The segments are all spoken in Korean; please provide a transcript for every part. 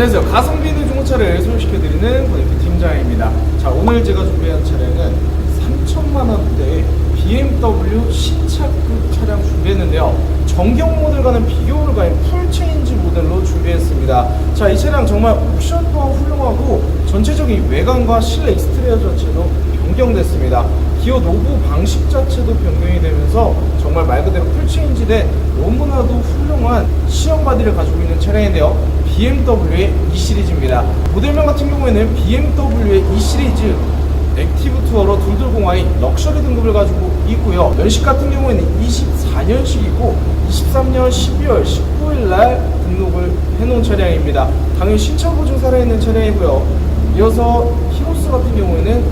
안녕하세요. 가성비 있는 중고차를 소개시켜드리는 권익희 팀장입니다. 자, 오늘 제가 준비한 차량은 3천만 원대의 BMW 신차급 차량 준비했는데요. 정경 모델과는 비교를 가한 풀 체인지 모델로 준비했습니다. 자, 이 차량 정말 옵션 또한 훌륭하고 전체적인 외관과 실내 익스테리어 자체도 변경됐습니다. 기어 노브 방식 자체도 변경이 되면서 정말 말 그대로 풀체인지 대 너무나도 훌륭한 시험 바디를 가지고 있는 차량인데요. BMW의 E 시리즈입니다. 모델명 같은 경우에는 BMW의 E 시리즈 액티브 투어로 220i 럭셔리 등급을 가지고 있고요. 연식 같은 경우에는 24년식이고 23년 12월 19일 날 등록을 해놓은 차량입니다. 당연히 신차 보증 살아있는 차량이고요. 이어서 히로스 같은 경우에는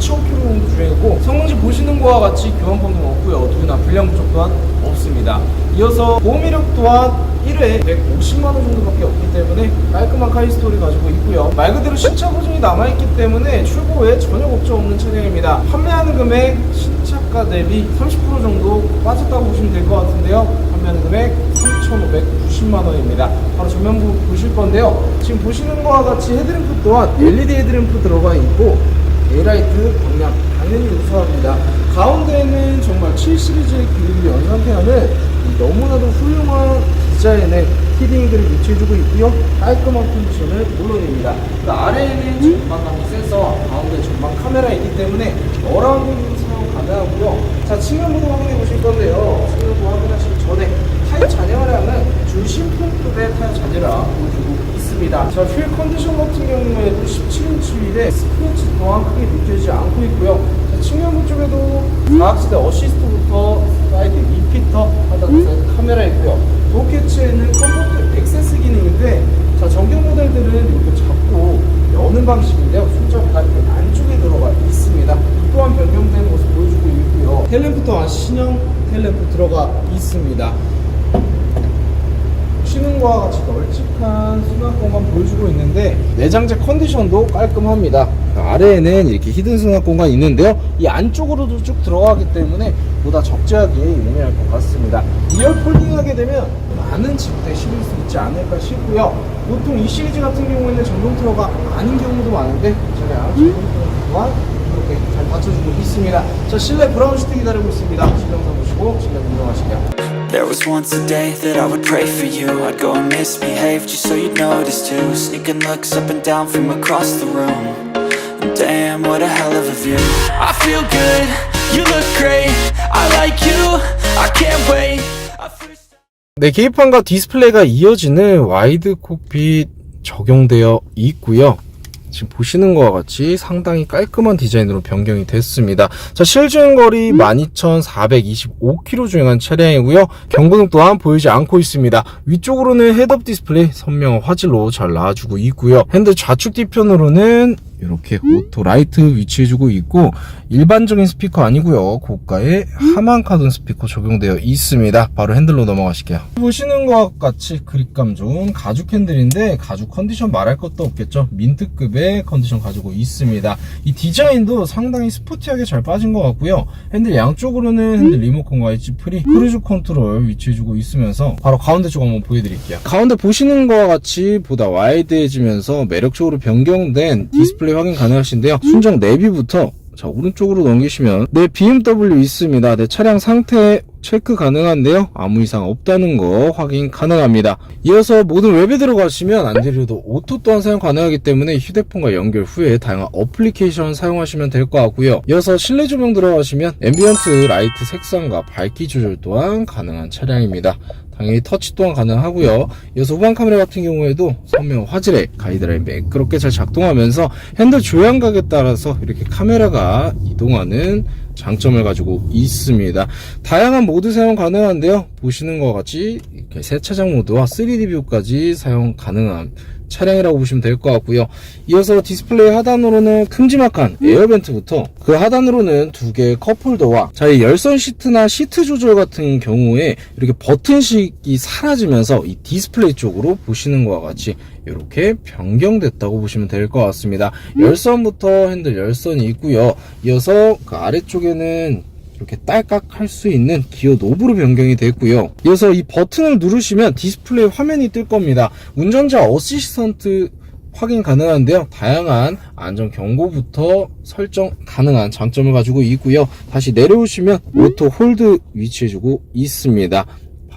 12,000km 정도 주행이고 성능지 보시는 거와 같이 교환권도 없고요. 누구나 불량 부족 또한 없습니다. 이어서 보험이력 또한 1회에 150만 원 정도밖에 없기 때문에 깔끔한 카이스토리 가지고 있고요. 말 그대로 신차 보증이 남아있기 때문에 출고 후에 전혀 걱정 없는 차량입니다. 판매하는 금액 신차가 대비 30% 정도 빠졌다고 보시면 될 것 같은데요. 판매하는 금액 3,590만 원입니다. 바로 전면부 보실 건데요. 지금 보시는 거와 같이 헤드램프 또한 LED 헤드램프 들어가 있고 에라이트 방향 당연히 우수합니다. 가운데에는 정말 7 시리즈의 그릴을 연상케하는 이 너무나도 훌륭한 디자인의 히딩들을 위치해주고 있고요. 깔끔한 컨디션을 물론입니다. 그 아래에는 전방 감지 센서와 가운데 전방 카메라 있기 때문에 어라운드 사용 가능하고요. 자 측면부도 확인해 보실 건데요. 측면부 확인하시기 전에 타이어 잔여량은 중심품급의 타이어 잔여량 보여주고 있습니다. 자, 휠 컨디션 같은 경우에도 17인치 휠에 스크래치 또한 크게 느껴지지 않고 있고요. 자, 측면부 쪽에도 과학시대 어시스트부터 사이드 리피터 하단 사이드 카메라 있고요. 도어 캐치에는 컴포트 액세스 기능인데 자, 정경 모델들은 이렇게 잡고 여는 방식인데요. 손잡이가 이렇게 안쪽에 들어가 있습니다. 또한 변경되는 것을 보여주고 있고요. 또한 신형 텔램프 들어가 있습니다. 보시는 거와 같이 널찍한 수납 공간 보여주고 있는데 내장재 컨디션도 깔끔합니다. 아래에는 이렇게 히든 수납 공간이 있는데요. 이 안쪽으로도 쭉 들어가기 때문에 보다 적재하게 용이할 것 같습니다. 2열 폴딩하게 되면 많은 집대 실을 수 있지 않을까 싶고요. 보통 이 시리즈 같은 경우에는 전동 트러가 아닌 경우도 많은데 차량 전동 트러 또한 이렇게 잘 받쳐주고 있습니다. 자 실내 브라운 시트 기다리고 있습니다. 실내 영상 보시고 실내 운영하시게요. There was once a day that I would pray for you I'd go and misbehave just so you'd notice too Sneaking looks up and down from across the room And Damn, what a hell of a view I feel good, you look great I like you, I can't wait. 네, 계기판과 디스플레이가 이어지는 와이드 콕핏 적용되어 있고요. 지금 보시는 것과 같이 상당히 깔끔한 디자인으로 변경이 됐습니다. 자, 실주행거리 12,425km 주행한 차량이고요. 경고등 또한 보이지 않고 있습니다. 위쪽으로는 헤드업 디스플레이 선명한 화질로 잘 나와주고 있고요. 핸들 좌측 뒤편으로는 이렇게 오토 라이트 위치해주고 있고 일반적인 스피커 아니고요. 고가의 하만 카돈 스피커 적용되어 있습니다. 바로 핸들로 넘어가실게요. 보시는 것과 같이 그립감 좋은 가죽 핸들인데 가죽 컨디션 말할 것도 없겠죠. 민트급의 컨디션 가지고 있습니다. 이 디자인도 상당히 스포티하게 잘 빠진 것 같고요. 핸들 양쪽으로는 핸들 리모컨과 엣지 프리 크루즈 컨트롤 위치해주고 있으면서 바로 가운데 쪽 한번 보여드릴게요. 가운데 보시는 것과 같이 보다 와이드해지면서 매력적으로 변경된 디스플레이 확인 가능하신데요. 순정 내비부터 자 오른쪽으로 넘기시면 내 BMW 있습니다. 내 차량 상태 체크 가능한데요. 아무 이상 없다는 거 확인 가능합니다. 이어서 모든 웹에 들어가시면 안드로이드 오토 또한 사용 가능하기 때문에 휴대폰과 연결 후에 다양한 어플리케이션 사용하시면 될 것 같고요. 이어서 실내 조명 들어가시면 앰비언트 라이트 색상과 밝기 조절 또한 가능한 차량입니다 당연히 터치 또한 가능하고요. 이어서 후방 카메라 같은 경우에도 선명 화질의 가이드라인 매끄럽게 잘 작동하면서 핸들 조향각에 따라서 이렇게 카메라가 이동하는 장점을 가지고 있습니다. 다양한 모드 사용 가능한데요. 보시는 것 같이 이렇게 세차장 모드와 3D 뷰까지 사용 가능한 차량이라고 보시면 될 것 같고요. 이어서 디스플레이 하단으로는 큼지막한 에어벤트부터 그 하단으로는 두 개의 컵홀더와 자이 열선 시트나 시트 조절 같은 경우에 이렇게 버튼식이 사라지면서 이 디스플레이 쪽으로 보시는 것과 같이 이렇게 변경됐다고 보시면 될 것 같습니다. 열선부터 핸들 열선이 있고요. 이어서 그 아래쪽에는 이렇게 딸깍 할 수 있는 기어 노브로 변경이 됐고요. 이어서 이 버튼을 누르시면 디스플레이 화면이 뜰 겁니다. 운전자 어시스턴트 확인 가능한데요. 다양한 안전 경고부터 설정 가능한 장점을 가지고 있고요. 다시 내려오시면 오토 홀드 위치해주고 있습니다.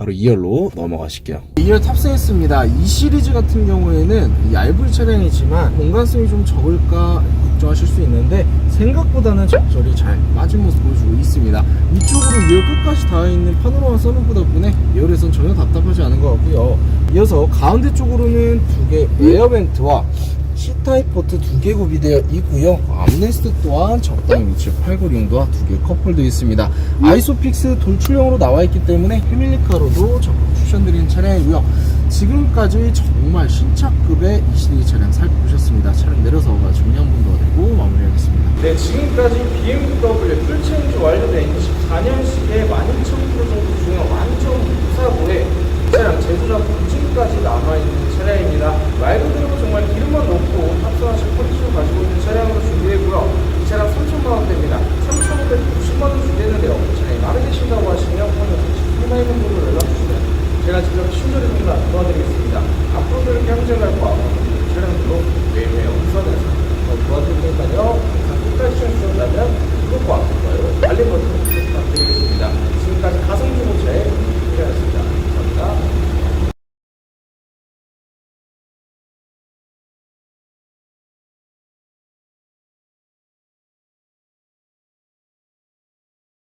바로 2열로 넘어가실게요. 2열 탑승했습니다. 이 시리즈 같은 경우에는 얇은 차량이지만 공간성이 좀 적을까 걱정하실 수 있는데 생각보다는 적절히 잘 빠진 모습 보여주고 있습니다. 위쪽으로 2열 끝까지 닿아 있는 파노라마 선루프 덕분에 2열에선 전혀 답답하지 않은 것 같고요. 이어서 가운데 쪽으로는 두 개 에어벤트와 C타입 포트 두 개 구비되어 있고요. 암네스트 또한 적당히 위치에 팔고링도와 두 개 커플도 있습니다. 아이소픽스 돌출형으로 나와 있기 때문에 패밀리카로도 적극 추천드리는 차량이고요. 지금까지 정말 신차급의 이 시리즈 차량 살펴보셨습니다. 차량 내려서가 중요한 분도 되고 마무리하겠습니다. 네, 지금까지 BMW 풀체인지 완료된 24년식의 11,000km 정도 중에 11,094고에 차량 제조자 부지까지 남아있는 차량입니다. 말 그대로